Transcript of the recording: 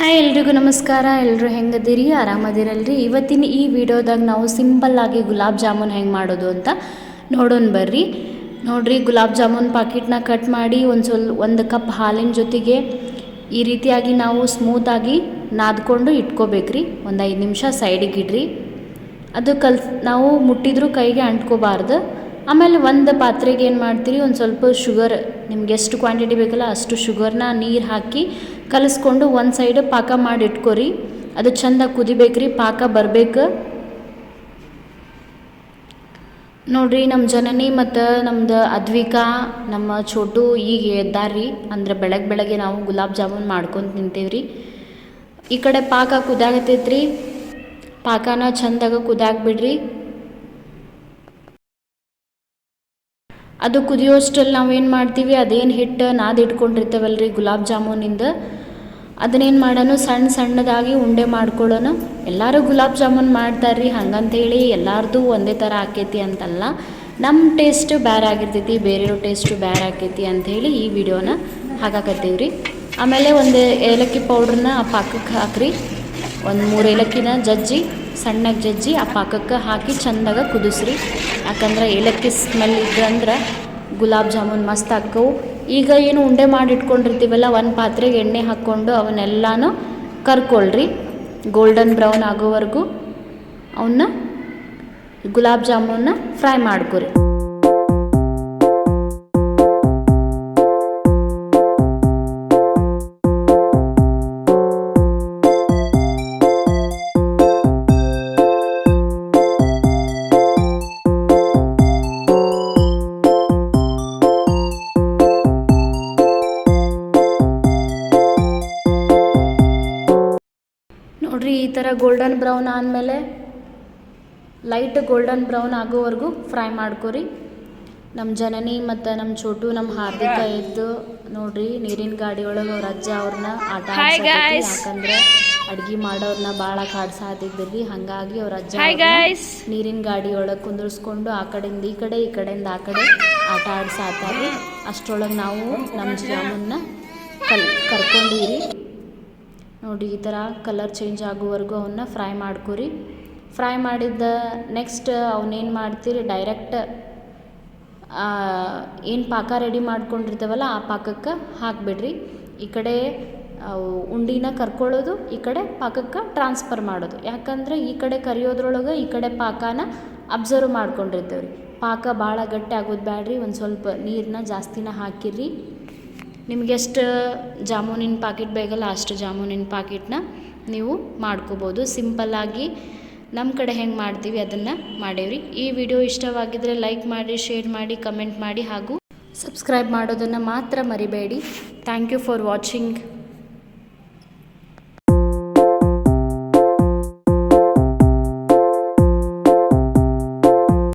Hi ಎಲ್ರಿಗೂ ನಮಸ್ಕಾರ. ಎಲ್ಲರೂ ಹೆಂಗದಿರಿ? ಆರಾಮದಿರಲ್ರಿ? ಇವತ್ತಿನ ಈ ವಿಡಿಯೋದಾಗ ನಾವು ಸಿಂಪಲ್ಲಾಗಿ ಗುಲಾಬ್ ಜಾಮೂನ್ ಹೆಂಗೆ ಮಾಡೋದು ಅಂತ ನೋಡೋಣ ಬರ್ರಿ. ನೋಡ್ರಿ, ಗುಲಾಬ್ ಜಾಮೂನ್ ಪಾಕಿಟ್ನ ಕಟ್ ಮಾಡಿ ಒಂದು ಸ್ವಲ್ಪ ಒಂದು ಕಪ್ ಹಾಲಿನ ಜೊತೆಗೆ ಈ ರೀತಿಯಾಗಿ ನಾವು ಸ್ಮೂತಾಗಿ ನಾದ್ಕೊಂಡು ಇಟ್ಕೋಬೇಕ್ರಿ. ಒಂದು ಐದು ನಿಮಿಷ ಸೈಡಿಗೆ ಇಡ್ರಿ. ಅದು ಕಲ್ ನಾವು ಮುಟ್ಟಿದ್ರೂ ಕೈಗೆ ಅಂಟ್ಕೋಬಾರ್ದು. ಆಮೇಲೆ ಒಂದು ಪಾತ್ರೆಗೆ ಏನು ಮಾಡ್ತೀರಿ? ಒಂದು ಸ್ವಲ್ಪ ಶುಗರ್, ನಿಮ್ಗೆ ಎಷ್ಟು ಕ್ವಾಂಟಿಟಿ ಬೇಕಲ್ಲ ಅಷ್ಟು ಶುಗರ್ನ ನೀರು ಹಾಕಿ ಕಲಿಸ್ಕೊಂಡು ಒಂದು ಸೈಡ್ ಪಾಕ ಮಾಡಿ ಇಟ್ಕೊರಿ ಅದು ಚಂದ ಕುದಿಬೇಕ್ರಿ, ಪಾಕ ಬರಬೇಕು. ನೋಡ್ರಿ ನಮ್ಮ ಜನನಿ ಮತ್ತು ನಮ್ದು ಅದ್ವಿಕಾ, ನಮ್ಮ ಚೋಟು ಈಗ ಎದ್ದಾರ್ರಿ. ಅಂದ್ರೆ ಬೆಳಗ್ಗೆ ಬೆಳಗ್ಗೆ ನಾವು ಗುಲಾಬ್ ಜಾಮೂನ್ ಮಾಡ್ಕೊಂಡು ತಿಂತೀವ್ರಿ ಈ ಕಡೆ ಪಾಕ ಕುದಾಗತೈತ್ರಿ ಪಾಕನ ಚಂದಾಗ ಕುದಾಕ್ಬಿಡ್ರಿ. ಅದು ಕುದಿಯೋಷ್ಟಲ್ಲಿ ನಾವೇನು ಮಾಡ್ತೀವಿ, ಅದೇನು ಹಿಟ್ಟು ನಾದಿಟ್ಕೊಂಡಿರ್ತೇವಲ್ಲ ರೀ ಗುಲಾಬ್ ಜಾಮೂನಿಂದ. ಅದನ್ನೇನು ಮಾಡೋಣ? ಸಣ್ಣ ಸಣ್ಣದಾಗಿ ಉಂಡೆ ಮಾಡ್ಕೊಳ್ಳೋಣ. ಎಲ್ಲರೂ ಗುಲಾಬ್ ಜಾಮೂನ್ ಮಾಡ್ತಾರ್ರಿ, ಹಂಗಂತೇಳಿ ಎಲ್ಲಾರ್ದು ಒಂದೇ ಥರ ಆಕೈತಿ ಅಂತಲ್ಲ. ನಮ್ಮ ಟೇಸ್ಟ್ ಬೇರೆ ಆಗಿರ್ತೈತಿ, ಬೇರೆಯವ್ರ ಟೇಸ್ಟು ಬೇರೆ ಆಕೈತಿ ಅಂಥೇಳಿ ಈ ವಿಡಿಯೋನ ಹಾಕಾಕತ್ತೀವಿ ರೀ ಆಮೇಲೆ ಒಂದು ಏಲಕ್ಕಿ ಪೌಡ್ರನ್ನ ಆ ಪಾಕಕ್ಕೆ ಹಾಕ್ರಿ. ಒಂದು ಮೂರು ಏಲಕ್ಕಿನ ಜಜ್ಜಿ, ಸಣ್ಣಗೆ ಜಜ್ಜಿ ಆ ಪಾಕಕ್ಕೆ ಹಾಕಿ ಚಂದಾಗ ಕುದಿಸ್ರಿ. ಯಾಕಂದ್ರೆ ಏಲಕ್ಕಿ ಸ್ಮೆಲ್ ಇದ್ರಂದ್ರೆ ಗುಲಾಬ್ ಜಾಮೂನ್ ಮಸ್ತ್ ಹಾಕವು ಈಗ ಏನು ಉಂಡೆ ಮಾಡಿ ಇಟ್ಕೊಂಡಿರ್ತೀವಲ್ಲ ಒಂದು ಪಾತ್ರೆಗೆ ಎಣ್ಣೆ ಹಾಕ್ಕೊಂಡು ಅವನ್ನೆಲ್ಲನೂ ಕರ್ಕೊಳ್ರಿ. ಗೋಲ್ಡನ್ ಬ್ರೌನ್ ಆಗೋವರೆಗೂ ಅವನ್ನ ಗುಲಾಬ್ ಜಾಮೂನ್ನ ಫ್ರೈ ಮಾಡ್ಕೊರಿ. ನೋಡ್ರಿ ಈ ಥರ ಗೋಲ್ಡನ್ ಬ್ರೌನ್ ಆದಮೇಲೆ ಲೈಟ್ ಗೋಲ್ಡನ್ ಬ್ರೌನ್ ಆಗೋವರೆಗೂ ಫ್ರೈ ಮಾಡ್ಕೊರಿ. ನಮ್ಮ ಜನನಿ ಮತ್ತು ನಮ್ಮ ಚೋಟು ನಮ್ಮ ಹಾರ್ದಿಕ ಇದ್ದು ನೋಡ್ರಿ ನೀರಿನ ಗಾಡಿ ಒಳಗೆ ಅವ್ರ ಅಜ್ಜ ಅವ್ರನ್ನ ಆಟ. ಯಾಕಂದ್ರೆ ಅಡ್ಗೆ ಮಾಡೋರ್ನ ಭಾಳ ಕಾಡ್ಸಾತಿದ್ರಿ ಹಂಗಾಗಿ ಅವ್ರ ಅಜ್ಜ ನೀರಿನ ಗಾಡಿ ಒಳಗೆ ಕುಂದರ್ಸ್ಕೊಂಡು ಆ ಕಡೆಯಿಂದ ಈ ಕಡೆ ಈ ಕಡೆಯಿಂದ ಆ ಕಡೆ ಆಟ ಆಡ್ಸಾತಾರಿ ಅಷ್ಟರೊಳಗೆ ನಾವು ನಮ್ಮ ಜಾಮನ್ನ ಕಲ್ ಕರ್ಕೊಂಡಿರಿ. ನೋಡಿ, ಈ ಥರ ಕಲರ್ ಚೇಂಜ್ ಆಗುವವರೆಗೂ ಅವನ್ನ ಫ್ರೈ ಮಾಡ್ಕೊರಿ. ಫ್ರೈ ಮಾಡಿದ್ದ ನೆಕ್ಸ್ಟ್ ಅವನೇನು ಮಾಡ್ತೀರಿ? ಡೈರೆಕ್ಟ್ ಏನು ಪಾಕ ರೆಡಿ ಮಾಡ್ಕೊಂಡಿರ್ತೇವಲ್ಲ, ಆ ಪಾಕಕ್ಕೆ ಹಾಕಿಬಿಡ್ರಿ. ಈ ಕಡೆ ಉಂಡಿನ ಕರ್ಕೊಳ್ಳೋದು, ಈ ಕಡೆ ಪಾಕಕ್ಕೆ ಟ್ರಾನ್ಸ್ಫರ್ ಮಾಡೋದು. ಯಾಕಂದ್ರೆ ಈ ಕಡೆ ಕರಿಯೋದ್ರೊಳಗೆ ಈ ಕಡೆ ಪಾಕನ ಅಬ್ಸರ್ವ್ ಮಾಡ್ಕೊಂಡಿರ್ತೇವೆ ರೀ ಪಾಕ ಭಾಳ ಗಟ್ಟಿ ಆಗೋದು ಬ್ಯಾಡ್ರಿ, ಒಂದು ಸ್ವಲ್ಪ ನೀರನ್ನ ಜಾಸ್ತಿನ ಹಾಕಿರಿ ನಿಮ್ಗೆ ಎಷ್ಟು ಜಾಮೂನಿನ ಪಾಕಿಟ್ ಬೇಕಲ್ಲ ಅಷ್ಟು ಜಾಮೂನಿನ ಪಾಕಿಟ್ನ ನೀವು ಮಾಡ್ಕೋಬೋದು. ಸಿಂಪಲ್ಲಾಗಿ ನಮ್ಮ ಕಡೆ ಹೆಂಗೆ ಮಾಡ್ತೀವಿ ಅದನ್ನು ಮಾಡೇವ್ರಿ. ಈ ವಿಡಿಯೋ ಇಷ್ಟವಾಗಿದ್ದರೆ ಲೈಕ್ ಮಾಡಿ ಶೇರ್ ಮಾಡಿ ಕಮೆಂಟ್ ಮಾಡಿ ಹಾಗೂ ಸಬ್ಸ್ಕ್ರೈಬ್ ಮಾಡೋದನ್ನು ಮಾತ್ರ ಮರಿಬೇಡಿ. Thank you for watching